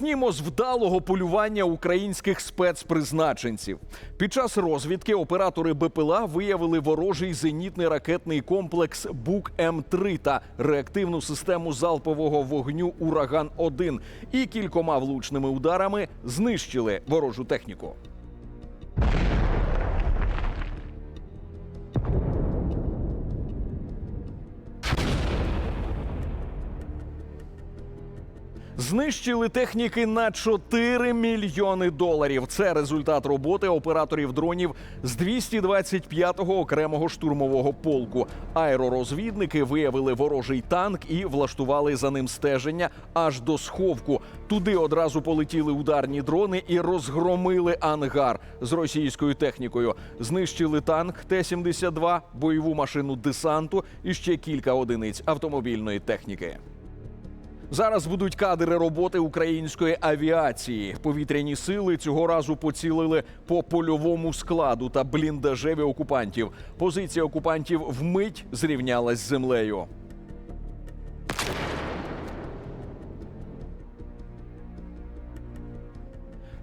Почнімо з вдалого полювання українських спецпризначенців. Під час розвідки оператори БПЛА виявили ворожий зенітний ракетний комплекс Бук М3 та реактивну систему залпового вогню Ураган 1 і кількома влучними ударами знищили ворожу техніку. Знищили техніки на 4 мільйони доларів. Це результат роботи операторів дронів з 225-го окремого штурмового полку. Аеророзвідники виявили ворожий танк і влаштували за ним стеження аж до сховку. Туди одразу полетіли ударні дрони і розгромили ангар з російською технікою. Знищили танк Т-72, бойову машину десанту і ще кілька одиниць автомобільної техніки. Зараз будуть кадри роботи української авіації. Повітряні сили цього разу поцілили по польовому складу та бліндажеві окупантів. Позиція окупантів вмить зрівнялась з землею.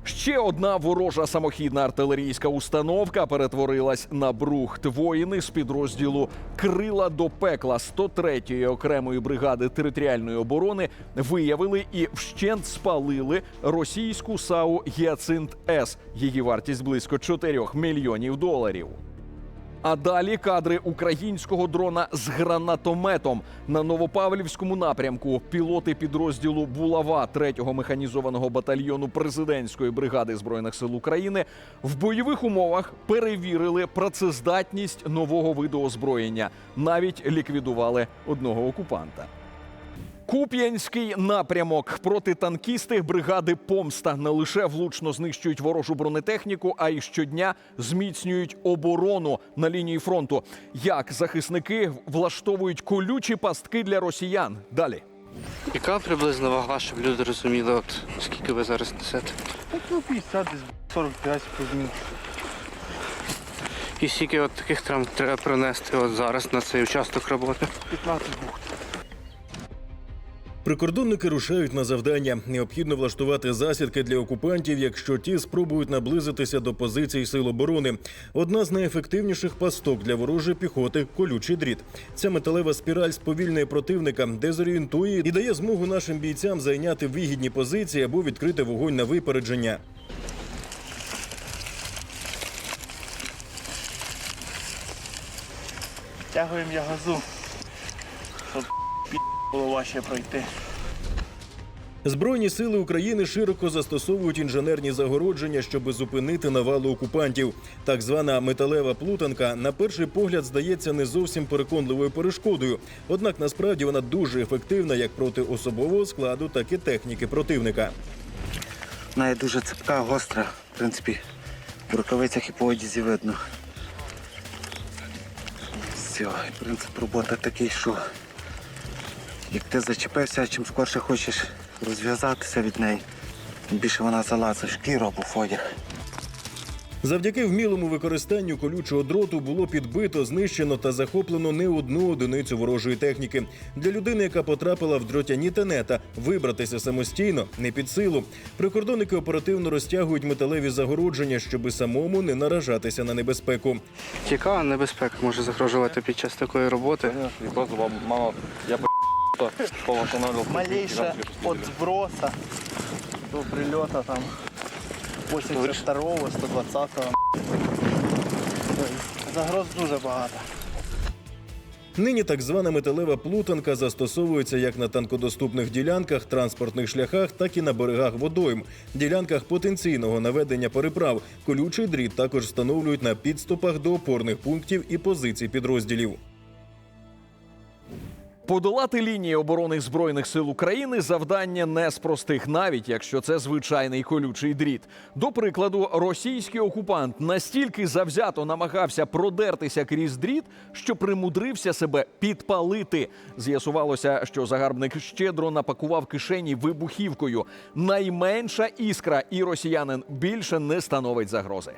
Ще одна ворожа самохідна артилерійська установка перетворилась на брухт. Воїни з підрозділу Крила до пекла 103-ї окремої бригади територіальної оборони виявили і вщент спалили російську САУ Гіацинт С. Її вартість близько 4 мільйонів доларів. А далі кадри українського дрона з гранатометом на Новопавлівському напрямку. Пілоти підрозділу Булава 3-го механізованого батальйону президентської бригади збройних сил України в бойових умовах перевірили працездатність нового виду озброєння. Навіть ліквідували одного окупанта. Куп'янський напрямок протитанкісти бригади Помста не лише влучно знищують ворожу бронетехніку, а й щодня зміцнюють оборону на лінії фронту. Як захисники влаштовують колючі пастки для росіян? Далі. Яка приблизна вага, щоб люди розуміли, от скільки ви зараз несете? Так, ну 50, десь 45 плюс-мінус. І скільки от таких травм треба пронести от зараз на цей участок роботи? 15 бухт. Прикордонники рушають на завдання. Необхідно влаштувати засідки для окупантів, якщо ті спробують наблизитися до позицій сил оборони. Одна з найефективніших пасток для ворожої піхоти колючий дріт. Ця металева спіраль сповільнює противника, дезорієнтує і дає змогу нашим бійцям зайняти вигідні позиції або відкрити вогонь на випередження. Тягуємо я газу, було важче пройти. Збройні сили України широко застосовують інженерні загородження, щоб зупинити навалу окупантів. Так звана металева плутанка на перший погляд здається не зовсім переконливою перешкодою. Однак насправді вона дуже ефективна як проти особового складу, так і техніки противника. Вона є дуже цепка, гостра. В принципі, в рукавицях і по одязі видно. Все, принцип роботи такий, що як ти зачепився, чим скорше хочеш розв'язатися від неї, тим більше вона залазить в шкіру або в одяг. Завдяки вмілому використанню колючого дроту було підбито, знищено та захоплено не одну одиницю ворожої техніки. Для людини, яка потрапила в дротяні тенета, вибратися самостійно не під силу. Прикордонники оперативно розтягують металеві загородження, щоби самому не наражатися на небезпеку. Яка небезпека може загрожувати під час такої роботи? Просто вам мало, я по восстанавливал. Малейше от зброса до прильоту там 82-го, 120-го. Загроз дуже багато. Нині так звана металева плутанка застосовується як на танкодоступних ділянках, транспортних шляхах, так і на берегах водойм, ділянках потенційного наведення переправ. Колючий дріт також встановлюють на підступах до опорних пунктів і позицій підрозділів. Подолати лінії оборони збройних сил України завдання не з простих, навіть якщо це звичайний колючий дріт. До прикладу, російський окупант настільки завзято намагався продертися крізь дріт, що примудрився себе підпалити. З'ясувалося, що загарбник щедро напакував кишені вибухівкою. Найменша іскра, і росіянин більше не становить загрози.